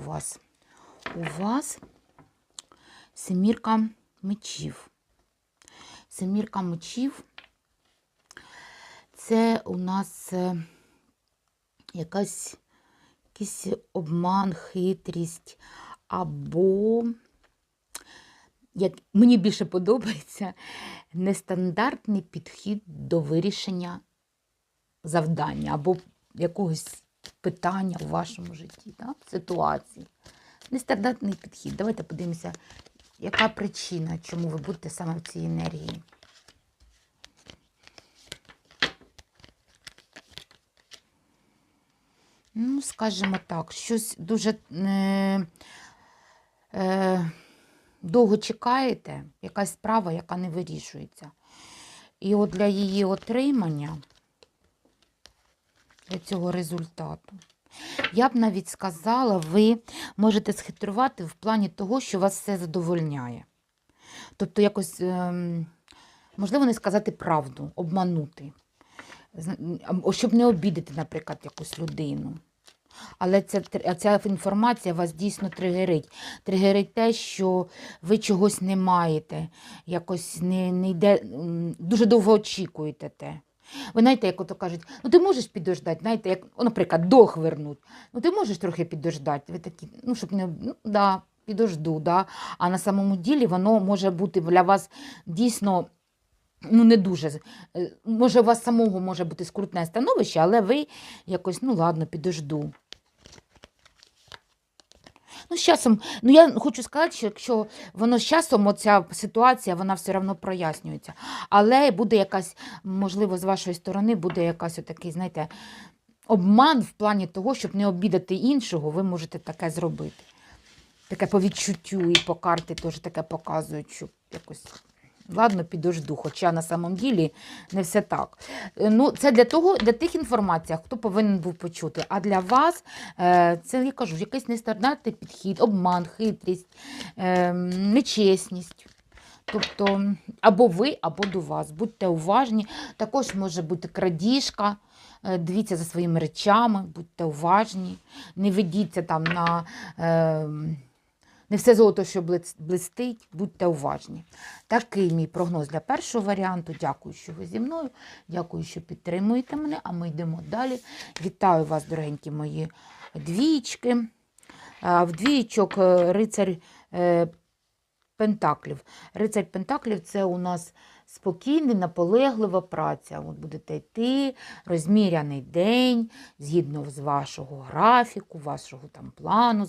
у вас? У вас семірка мечів. Семірка мечів це у нас е, якась, якийсь обман, хитрість, або, як мені більше подобається, нестандартний підхід до вирішення завдання або якогось питання у вашому житті, да? ситуації. Нестандартний підхід. Давайте подивимося, яка причина, чому ви будете саме в цій енергії. Ну, скажімо так, щось дуже е, е, довго чекаєте, якась справа, яка не вирішується. І от для її отримання, для цього результату, я б навіть сказала, ви можете схитрувати в плані того, що вас все задовольняє. Тобто, якось, ем, можливо, не сказати правду, обманути, щоб не обідати, наприклад, якусь людину. Але ця, ця інформація вас дійсно тригерить. Тригерить те, що ви чогось не маєте, якось не, не йде, дуже довго очікуєте те. Ви знаєте, як ото кажуть, ну ти можеш підождати, знаєте, як, наприклад, дох вернуть. Ну ти можеш трохи підождати. Ви такі, ну, щоб не ну, да, підожду, да. А на самому ділі воно може бути для вас дійсно ну, не дуже. е, Може, у вас самого може бути скрутне становище, але ви якось, ну ладно, підожду. Ну, з часом, ну я хочу сказати, що якщо воно з часом, оця ситуація, вона все одно прояснюється. Але буде якась, можливо, з вашої сторони буде якась отакий, знаєте, обман в плані того, щоб не обідати іншого, ви можете таке зробити. Таке по відчуттю і по карті теж таке показують, що якось. Ладно, підожду, хоча на самом ділі не все так. Е, Ну, це для того, для тих інформацій, хто повинен був почути. А для вас е, це я кажу, якийсь нестандартний підхід, обман, хитрість, е, нечесність. Тобто, або ви, або до вас. Будьте уважні. Також може бути крадіжка. Дивіться за своїми речами, будьте уважні, не ведіться там на е, не все золото, що блистить, будьте уважні. Такий мій прогноз для першого варіанту. Дякую, що ви зі мною. Дякую, що підтримуєте мене. А ми йдемо далі. Вітаю вас, дорогенькі мої двічки. В двічок е, е, Пентаклів. Рицарь Пентаклів це у нас спокійна, наполеглива праця. От будете йти, розміряний день, згідно з вашого графіку, вашого там плану.